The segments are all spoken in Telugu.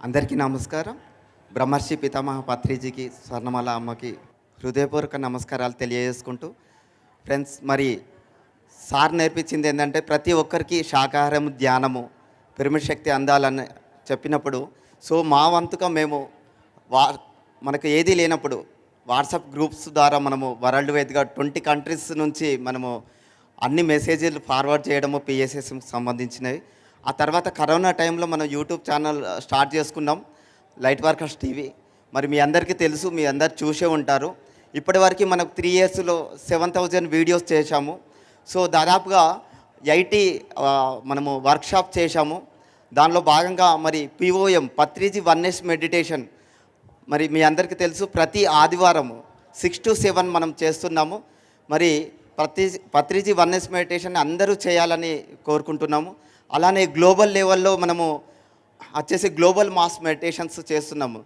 అందరికీ నమస్కారం. బ్రహ్మర్షి పితామహ పత్రిజీకి స్వర్ణమాల అమ్మకి హృదయపూర్వక నమస్కారాలు తెలియజేసుకుంటూ ఫ్రెండ్స్ మరి సార్ నేర్పించింది ఏంటంటే ప్రతి ఒక్కరికి శాకాహారము ధ్యానము పెరుమి శక్తి అందాలని చెప్పినప్పుడు సో మా వంతుగా మేము వా మనకు ఏదీ లేనప్పుడు వాట్సాప్ గ్రూప్స్ ద్వారా మనము వరల్డ్ వైడ్గా ట్వంటీ కంట్రీస్ నుంచి మనము అన్ని మెసేజీలు ఫార్వర్డ్ చేయడము పిఎస్ఎస్కి సంబంధించినవి. ఆ తర్వాత కరోనా టైంలో మనం యూట్యూబ్ ఛానల్ స్టార్ట్ చేసుకున్నాం లైట్ వర్కర్స్ టీవీ. మరి మీ అందరికీ తెలుసు మీ అందరు చూసే ఉంటారు. ఇప్పటివరకు మనకు త్రీ ఇయర్స్లో సెవెన్ థౌజండ్ వీడియోస్ చేశాము. సో దాదాపుగా ఐటీ మనము వర్క్షాప్ చేశాము. దానిలో భాగంగా మరి పిఓఎం పత్రిజీ వన్నెస్ మెడిటేషన్. మరి మీ అందరికీ తెలుసు ప్రతి ఆదివారము సిక్స్ టు సెవెన్ మనం చేస్తున్నాము. మరి ప్రతి పత్రిజీ వన్నెస్ మెడిటేషన్ అందరూ చేయాలని కోరుకుంటున్నాము. అలానే గ్లోబల్ లెవెల్లో మనము వచ్చేసి గ్లోబల్ మాస్ మెడిటేషన్స్ చేస్తున్నాము.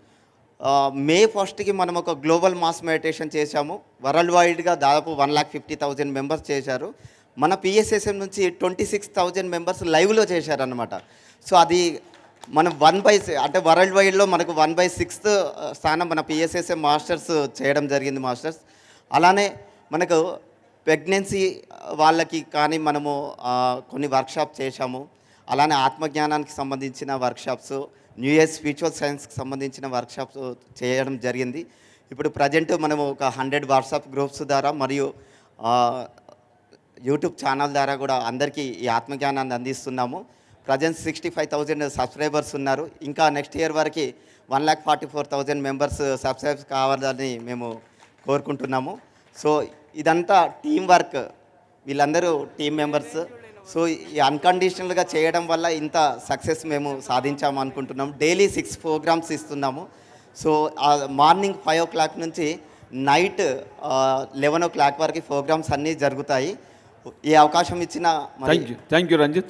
మే ఫస్ట్కి మనం ఒక గ్లోబల్ మాస్ మెడిటేషన్ చేశాము. వరల్డ్ వైడ్గా దాదాపు one lakh fifty thousand members చేశారు. మన పిఎస్ఎస్ఎం నుంచి ట్వంటీ సిక్స్ థౌజండ్ మెంబర్స్ లైవ్లో చేశారనమాట సో అది మనం వన్ బై అంటే వరల్డ్ వైడ్లో మనకు వన్ బై సిక్స్త్ స్థానం మన పిఎస్ఎస్ఎం మాస్టర్స్ చేయడం జరిగింది మాస్టర్స్. అలానే మనకు ప్రెగ్నెన్సీ వాళ్ళకి కానీ మనము కొన్ని వర్క్షాప్ చేశాము. అలానే ఆత్మజ్ఞానానికి సంబంధించిన వర్క్షాప్స్ న్యూ ఇయర్ స్పిరిచువల్ సైన్స్కి సంబంధించిన వర్క్షాప్స్ చేయడం జరిగింది. ఇప్పుడు ప్రజెంట్ మనము ఒక హండ్రెడ్ వాట్సాప్ గ్రూప్స్ ద్వారా మరియు యూట్యూబ్ ఛానల్ ద్వారా కూడా అందరికీ ఈ ఆత్మజ్ఞానాన్ని అందిస్తున్నాము. Present sixty five thousand subscribers ఉన్నారు. ఇంకా నెక్స్ట్ ఇయర్ వరకు one lakh forty four thousand members subscribes కావాలని మేము కోరుకుంటున్నాము. సో ఇదంతా టీం వర్క్ వీళ్ళందరూ టీం మెంబర్స్ సో ఈ అన్కండిషనల్గా చేయడం వల్ల ఇంత సక్సెస్ మేము సాధించాము అనుకుంటున్నాం. డైలీ సిక్స్ ప్రోగ్రామ్స్ ఇస్తున్నాము. So morning five o'clock నుంచి నైట్ లెవెన్ ఓ క్లాక్ వరకు ప్రోగ్రామ్స్ అన్నీ జరుగుతాయి. ఈ అవకాశం ఇచ్చిన thank you thank you Ranjith